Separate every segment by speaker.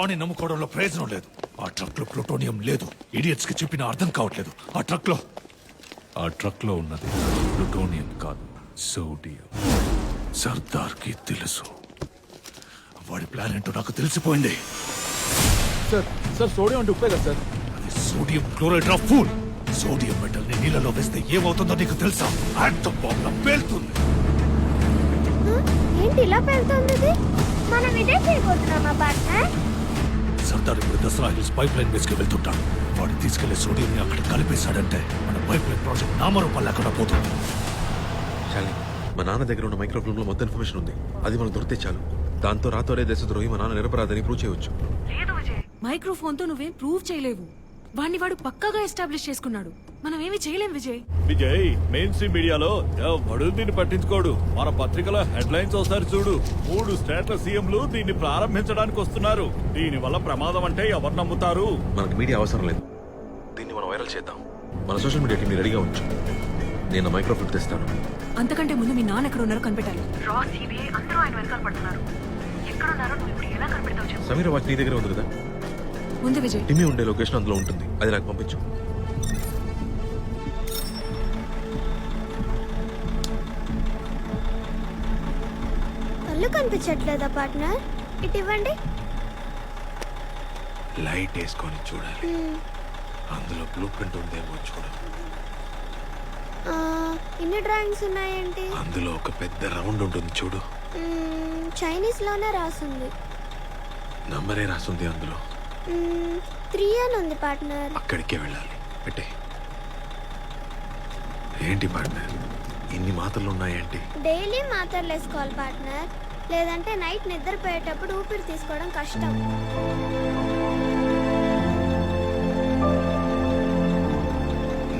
Speaker 1: రాని నమ్ముకోవడంలో ప్రయోజనం లేదు. ఆ ట్రక్లో ప్లూటోనియం లేదు. ఇడియట్స్కి చెప్పిన అర్థం కావట్లేదు. ఆ ట్రక్లో ఆ ట్రక్లో ఉన్నది ప్లూటోనియం కాదు సోడియం. సర్దార్కి తెలుసు. వాడి ప్లాన్ ఏంటో నాకు తెలిసిపోయింది.
Speaker 2: సార్ సార్ సోడియం అంటే ఉప్పే కదా సార్?
Speaker 1: అది sodium chloride of full! Sodium మెటల్ని నీళ్ళలో వేస్తే ఏమవుతుందో నీకు తెలుసా? ఆటం బాంబ్ పేలుతుంది.
Speaker 3: ఏంటి ఇలా పెళ్తుంది ఇది? మనం ఇదే చేయబోతున్నామా పార్ట్నర్
Speaker 1: సర్దార్ ఇప్పుడు దసరా హిల్స్ పైప్ లైన్ వేసుకు వెళ్తుంటాడు. వాడు తీసుకెళ్ళే సోడియం అక్కడ కలిపేశాడంటే మన పైప్ లైన్ ప్రాజెక్ట్ నామరూపాలు లేకుండా పోతుంది.
Speaker 4: శాలిని మా నాన్న దగ్గర ఉన్న మైక్రోఫిల్మ్లో మొత్తం ఇన్ఫర్మేషన్ ఉంది. అది మనకు దొరికితే చాలు. దాంతో రాతోరే దేశద్రోహి మా నాన్న నిరపరాధని ప్రూవ్ చేయవచ్చు.
Speaker 5: మైక్రోఫోన్తో నువ్వేం ప్రూవ్ చేయలేవు. వాణ్ణి వాడు పక్కాగా ఎస్టాబ్లిష్ చేసుకున్నాడు. మనం ఏమీ చేయలేం విజయ్.
Speaker 2: విజయ్ మెయిన్ స్ట్రీమ్ మీడియాలో ఎవడు దీన్ని పట్టించుకోడు? మన పత్రికలో హెడ్లైన్స్ ఒకసారి చూడు. మూడు స్టేట్ల సీఎంలు దీన్ని ప్రారంభించడానికి వస్తున్నారు. దీని వల్ల ప్రమాదం అంటే ఎవరు నమ్ముతారు?
Speaker 4: మనకు మీడియా అవసరం లేదు. దీన్ని మనం వైరల్ చేద్దాం. మన సోషల్ మీడియా టీం రెడీగా ఉంచు. నేను మైక్రోఫిల్మ్ తెస్తాను.
Speaker 5: అంతకంటే ముందు మీ నాన్న ఎక్కడ ఉన్నారో కనిపెట్టాలి.
Speaker 6: రా సిబిఐ అందరూ ఆయన వెనకాల పడుతున్నారు. ఎక్కడున్నారో నువ్వు ఇప్పుడు ఎలా కనిపెడతావు
Speaker 4: సమీర వాచ్ నీ దగ్గర ఉంది కదా?
Speaker 5: ముందు విజయ్.
Speaker 4: టిమ్మి ఉండే లొకేషన్ అందులో ఉంటుంది. అది నాకు పంపించు.
Speaker 3: కళ్ళు కనిపించట్లేదా పార్ట్నర్? ఇటు ఇవ్వండి.
Speaker 4: లైట్ వేసుకొని చూడాలి. అందులో బ్లూ ప్రింట్ ఉందేమో చూడు.
Speaker 3: ఆ, ఇన్ని డ్రాయింగ్స్ ఉన్నాయేంటి
Speaker 4: అందులో ఒక పెద్ద రౌండ్ ఉంటుంది చూడు.
Speaker 3: చైనీస్లోనే రాసుంది.
Speaker 4: నంబరే రాస్తుంది అందులో.
Speaker 3: త్రీ అని ఉంది పార్ట్నర్.
Speaker 4: అక్కడికే వెళ్ళాలి. పెట్టే. ఏంటి పార్ట్నర్? ఇన్ని మాటలు ఉన్నాయేంటి?
Speaker 3: డైలీ మాత్రలు వేసుకోవాలి పార్ట్నర్. లేదంటే నైట్ నిద్రపోయేటప్పుడు ఊపిరి తీసుకోవడం కష్టం.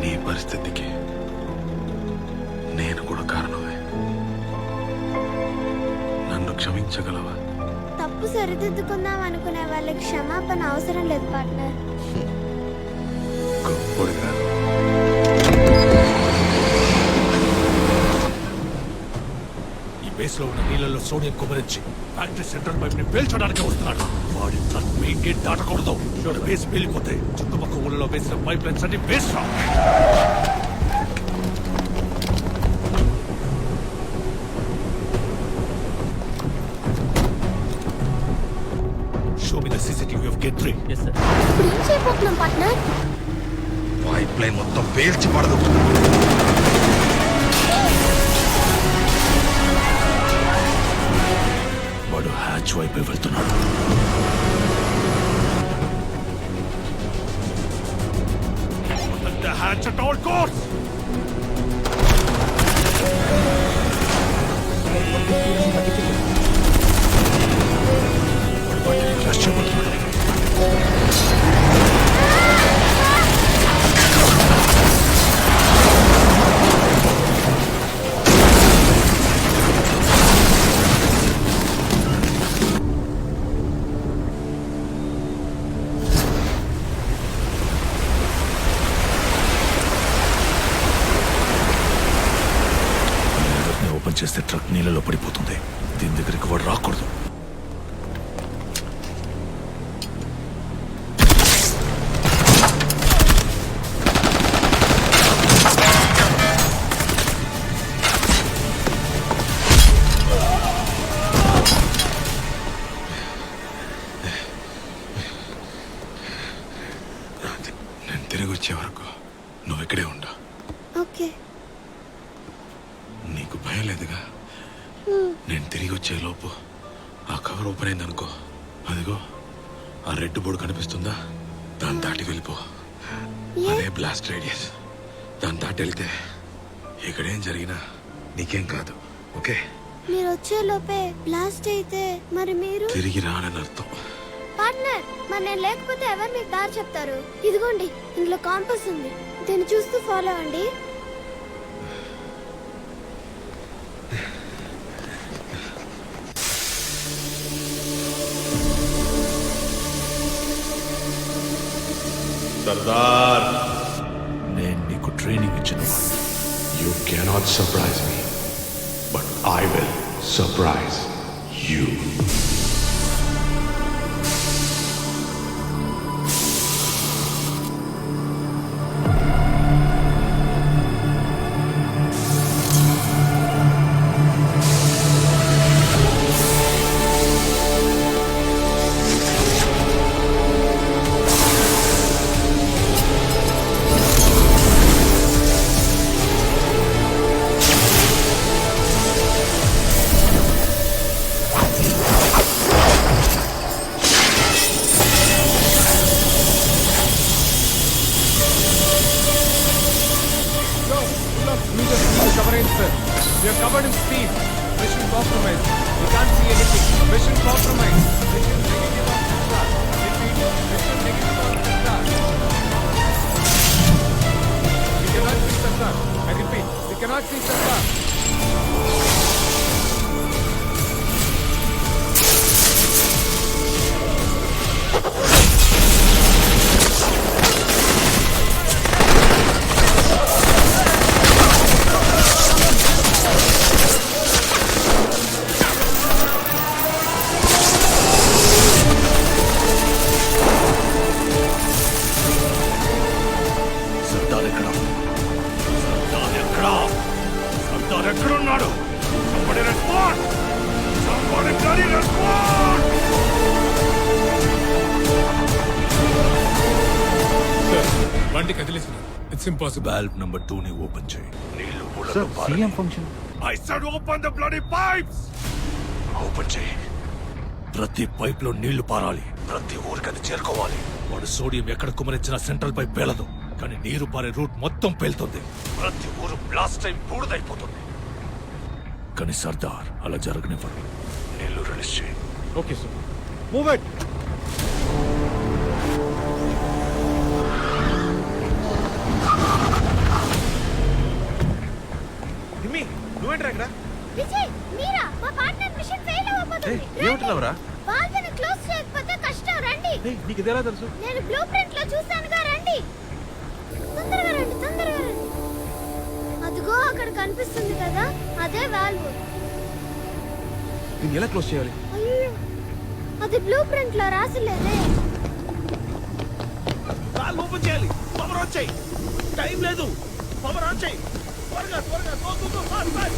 Speaker 4: నీ పరిస్థితికి నేను కూడా కారణమే. నన్ను క్షమించగలవా?
Speaker 3: తప్పు సరిదిద్దుకుందాం అనుకునే వాళ్ళకి క్షమాపణ అవసరం లేదు పార్ట్నర్.
Speaker 1: ఈ బేస్లో ఉన్న నీళ్ళలో సోడియం కుమరించి ఫ్యాక్టరీ సెంట్రల్ పైప్ని పేల్చడానికి వస్తున్నాడు. వాడి ట్రక్ మెయిన్ గేట్ దాటకూడదు బేస్ పేలిపోతే చుట్టుపక్కల ఊళ్ళలో వేసిన పైప్ లైన్స్ అన్ని వేస్ట్ రా.
Speaker 3: ఇప్పుడు ఏం చేయబోతున్నాం పార్ట్నర్?
Speaker 4: పైప్ లైన్ మొత్తం పేల్చి పడదు.
Speaker 1: చేస్తే ట్రక్ నీళ్ళలో పడిపోతుంది. దీని దగ్గరికి వాడు రాకూడదు.
Speaker 4: నేను తిరిగి వచ్చే వరకు నువ్వు ఇక్కడే ఉండు.
Speaker 3: ఓకే
Speaker 4: నీకు భయం లేదుగా నేను తిరిగి వచ్చే లోపు ఆ కవర్ ఓపెన్ అయింది అనుకో అదిగో ఆ రెడ్ బోర్డు కనిపిస్తుందా? దాన్ని దాటి వెళ్ళిపో. అదే బ్లాస్ట్ రేడియస్. దాన్ని దాటి వెళ్తే ఇక్కడేం జరిగినా నీకేం కాదు ఓకే?
Speaker 3: మీరు వచ్చే లోపే బ్లాస్ట్ అయితే మరి మీరు?
Speaker 4: తిరిగి రానని అర్థం.
Speaker 3: పార్ట్నర్ మరి నేను లేకపోతే ఎవరు మీకు దారి చెప్తారు? ఇదిగోండి ఇందులో కాంపస్ ఉంది. దీన్ని చూస్తూ ఫాలో అవ్వండి.
Speaker 7: సర్దార్
Speaker 1: నేను నీకు ట్రైనింగ్ ఇచ్చిన వాడిని.
Speaker 7: You cannot surprise me, but I will surprise
Speaker 8: బండి కదిలేసింది. It's impossible
Speaker 1: valve number two ని ఓపెన్ చేయి.
Speaker 8: నీళ్ళు CM function
Speaker 1: I said open the bloody pipes open చేయి. ప్రతి పైప్లో నీళ్ళు పారాలి. ప్రతి ఊరికది చేరుకోవాలి. వాడు సోడియం ఎక్కడ కుమరించిన సెంట్రల్ పైప్ పేలదు. కానీ నీరు పారే రూట్ మొత్తం పేలుతుంది. ప్రతి ఊరు బ్లాస్ట్ టైం బూడిదైపోతుంది. కానీ సర్దార్ అలా జరగనివ్వరు. నీళ్ళు రిలీజ్ చేయి.
Speaker 8: Okay sir move it Nimmi నువ్వేంట్రా ఇక్కడ?
Speaker 3: విజయ్ మీరా? మా పార్ట్నర్ మిషన్ ఫెయిల్ అవ్వబోతుంది.
Speaker 8: ఏమంటున్నావురా?
Speaker 3: వాళ్ళని క్లోజ్ చేయకపోతే కష్టం. రండి.
Speaker 8: నీకు ఇది ఎలా తెలుసు?
Speaker 3: నేను బ్లూ ప్రింట్లో చూశానుగా రండి. తొందరగా రండి తొందరగా రండి. అదిగో అక్కడ కనిపిస్తుంది కదా అదే వాల్వ్
Speaker 8: దీన్ని ఎలా క్లోజ్ చేయాలి?
Speaker 3: అయ్యో అది బ్లూ ప్రింట్లో రాసిలేదే.
Speaker 2: ఓపెన్ చేయాలి. పవర్ ఆన్ చేయి. టైం లేదు. పవర్ ఆన్ చేయి.
Speaker 1: Organ, organ. Dur dur dur. Lan lan.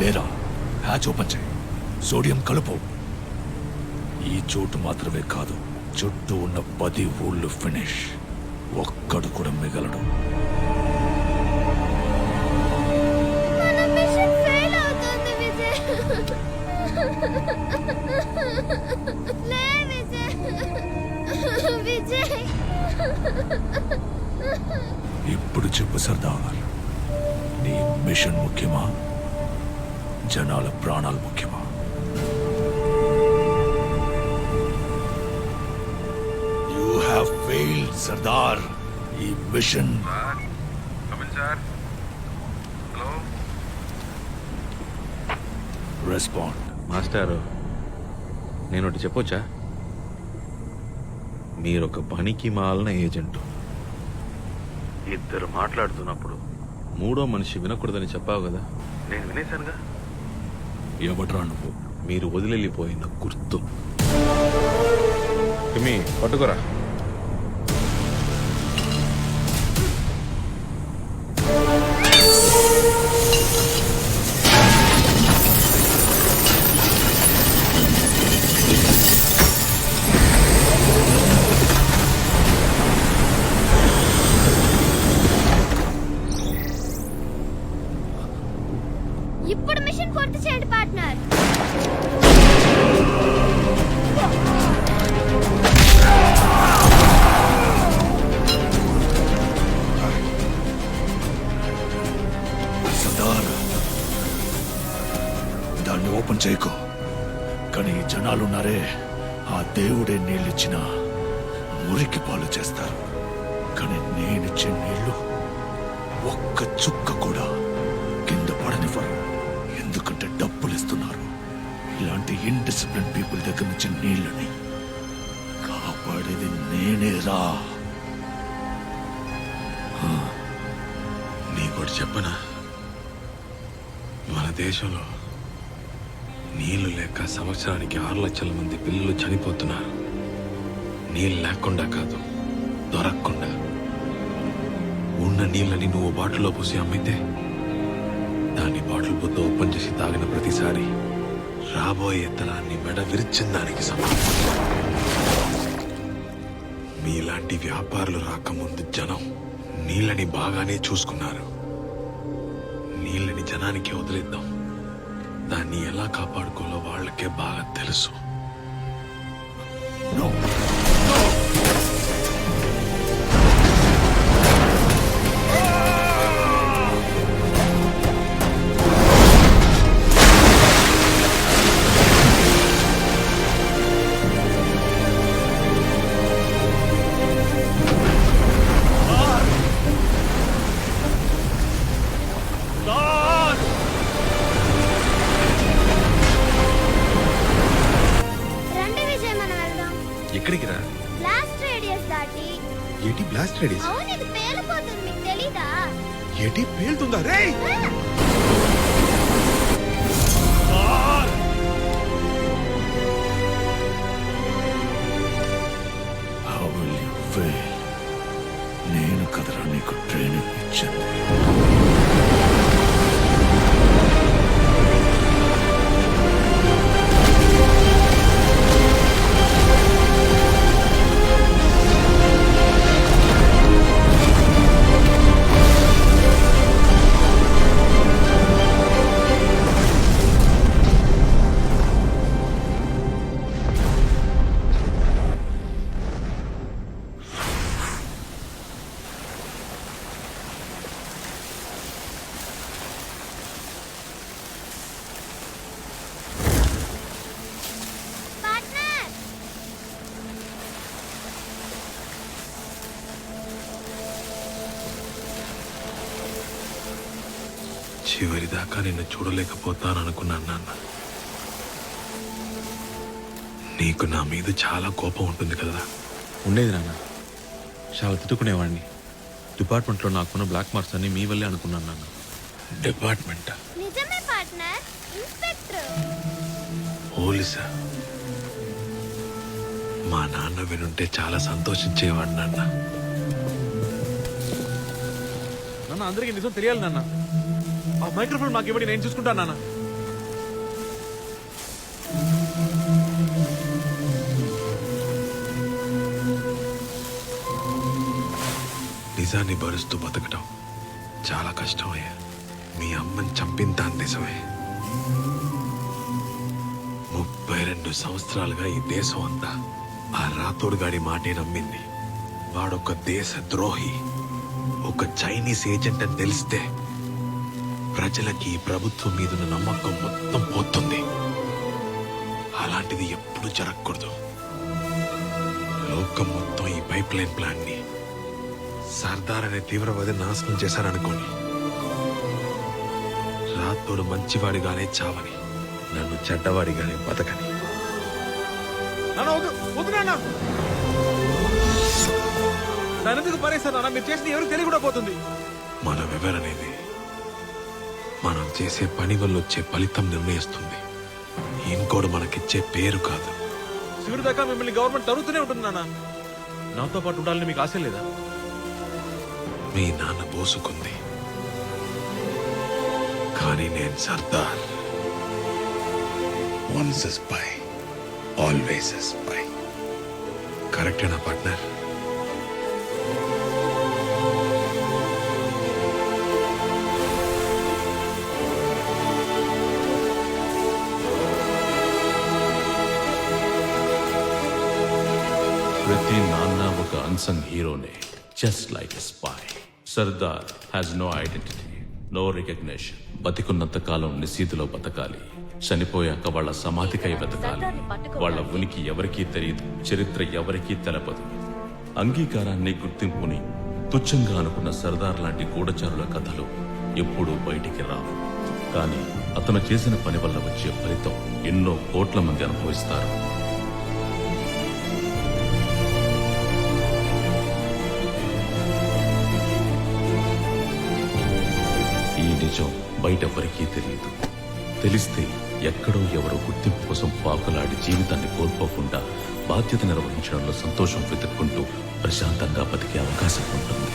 Speaker 1: లేరా హ్యాచ్ ఓపెన్ చేయి. సోడియం కలుపు. ఈ చోటు మాత్రమే కాదు చుట్టూ ఉన్న పది ఊళ్ళు ఫినిష్. ఒక్కడు కూడా మిగలడు. ఇప్పుడు చెప్పు సర్దార్. నీ మిషన్ ముఖ్యమా? జనాల ప్రాణాలు ముఖ్యమా? యూ హ్యావ్ ఫెయిల్డ్ సర్దార్ ఈ మిషన్ రెస్పాండ్
Speaker 4: మాస్టారు నేను ఒకటి చెప్పొచ్చా? మీరు ఒక పనికి మాలిన ఏజెంట్. ఇద్దరు మాట్లాడుతున్నప్పుడు మూడో మనిషి వినకూడదని చెప్పావు కదా? నేను వినేశానుగా?
Speaker 1: ఎవడ్రా నువ్వు?
Speaker 4: మీరు వదిలిపోయిన గుర్తు. పట్టుకోరా.
Speaker 1: జనాలున్నారే ఆ దేవుడే నీళ్ళిచ్చిన మురికి పాలు చేస్తారు. కానీ నేనిచ్చే నీళ్ళు ఒక్క చుక్క కూడా కింద పడనివ్వరు. ఎందుకంటే డబ్బులు ఇస్తున్నారు ఇలాంటి ఇండిసిప్లిన్ పీపుల్ దగ్గర నుంచి నీళ్ళని కాపాడేది నేనేరా
Speaker 4: నీకోటి చెప్పనా? మన దేశంలో నీళ్ళు లేక సంవత్సరానికి ఆరు లక్షల మంది పిల్లలు చనిపోతున్నారు. నీళ్ళు లేకుండా కాదు దొరకకుండా. ఉన్న నీళ్ళని నువ్వు బాటిల్లో పోసి అమ్మితే దాన్ని బాటిల్ బుద్ధ ఓపెన్ చేసి తాగిన ప్రతిసారి రాబోయే తరాన్ని మెడ విరిచిన దానికి సమానం. మీలాంటి వ్యాపారులు రాకముందు జనం నీళ్ళని బాగానే చూసుకున్నారు. నీళ్ళని జనానికి వదిలేద్దాం. దాన్ని ఎలా కాపాడుకోవాలో వాళ్ళకే బాగా తెలుసు.
Speaker 1: నువ్వే. నేను కదరా నీకు ట్రైనింగ్ ఇచ్చింది.
Speaker 4: చివరి దాకా నిన్ను చూడలేకపోతాననుకున్నాను నాన్న. నీకు నా మీద చాలా కోపం ఉంటుంది కదా?
Speaker 9: ఉండేది నాన్న. చాలా తిట్టుకునేవాడిని. డిపార్ట్మెంట్లో నాకున్న బ్లాక్ మార్క్స్ అన్ని మీ వల్లే అనుకున్నాను నాన్న.
Speaker 4: డిపార్ట్మెంట్?
Speaker 3: నిజమే పార్ట్నర్. ఇన్స్పెక్టర్.
Speaker 4: పోలీసా? మా నాన్న వినుంటే చాలా సంతోషించేవాడు నాన్న.
Speaker 9: నాన్న అందరికీ నిజం తెలియాలి నాన్న. ఆ మైక్రోఫోన్ మాకు ఇవ్వండి నేను చూసుకుంటాను నాన్న.
Speaker 4: నిజాన్ని భరుస్తూ బతకటం చాలా కష్టమయ్యా. మీ అమ్మని చంపిన దాని నిజమే. ముప్పై రెండు సంవత్సరాలుగా ఈ దేశం అంతా ఆ రాతోడుగాడి మాటే నమ్మింది. వాడొక దేశ ద్రోహి ఒక చైనీస్ ఏజెంట్ అని తెలిస్తే ప్రజలకి ప్రభుత్వం మీద ఉన్న నమ్మకం మొత్తం పోతుంది. అలాంటిది ఎప్పుడు జరగకూడదు. లోకం మొత్తం ఈ పైప్ లైన్ ప్లాన్ని సర్దార్ అనే తీవ్రవాది నాశనం చేశారనుకోండి. రాతోడు మంచివాడిగానే చావని నన్ను చెడ్డవాడిగానే బతకని.
Speaker 9: నాన్న ఎందుకు నాన్న? మీరు చేసిన ఎవరికి తెలియకుండా పోతుంది.
Speaker 4: మనం ఎవరనేది మనం చేసే పని వల్ల వచ్చే ఫలితం నిర్ణయిస్తుంది. ఇంకోడు మనకిచ్చే పేరు కాదు.
Speaker 9: శివుడి దాకా మిమ్మల్ని గవర్నమెంట్ తరుగుతూనే ఉంటుంది నాన్న. నాతో పాటు ఉండాలని మీకు ఆశ లేదా?
Speaker 4: మీ నాన్న పోసుకుంది కానీ నేను Sardar. Once spy always spy కరెక్టేనా పార్ట్నర్
Speaker 10: ప్రతి నాన్న ఒక అన్సంగ్ హీరోనే just like a spy Sardar has no identity no recognition బతికున్నంత కాలం నిశీతిలో బతకాలి. చనిపోయాక వాళ్ళ సమాధికై బతకాలి. వాళ్ళ ఉనికి ఎవరికీ తెలియదు చరిత్ర ఎవరికీ తెలపదు. అంగీకారాన్ని గుర్తింపుని తుచ్చంగా అనుకున్న సర్దార్ లాంటి గూఢచారుల కథలు ఎప్పుడూ బయటికి రావు. కానీ అతను చేసిన పని వల్ల వచ్చే ఫలితం ఎన్నో కోట్ల మంది అనుభవిస్తారు. నిజం బయట ఎవరికీ తెలియదు. తెలిస్తే ఎక్కడో ఎవరో గుర్తింపు కోసం పాకులాడి జీవితాన్ని కోల్పోకుండా బాధ్యత నిర్వహించడంలో సంతోషం వెతుక్కుంటూ ప్రశాంతంగా బతికే అవకాశం ఉంటుంది.